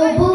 Oh,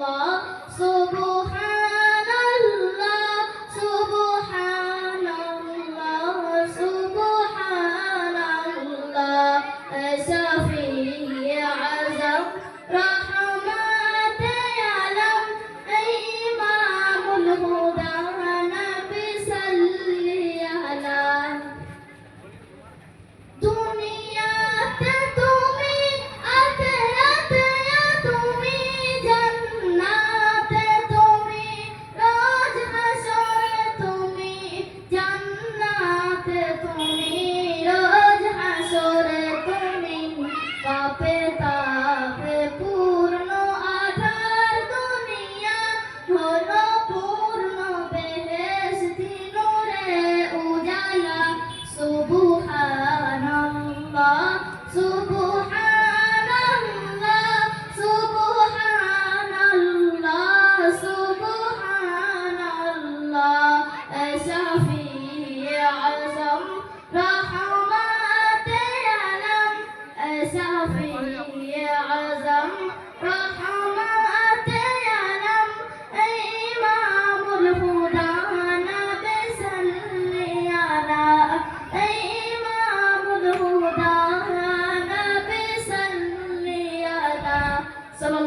么？苏不。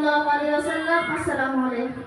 সাল্লাল্লাহু আলাইহি ওয়াসাল্লাম আসসালামু আলাইকুম।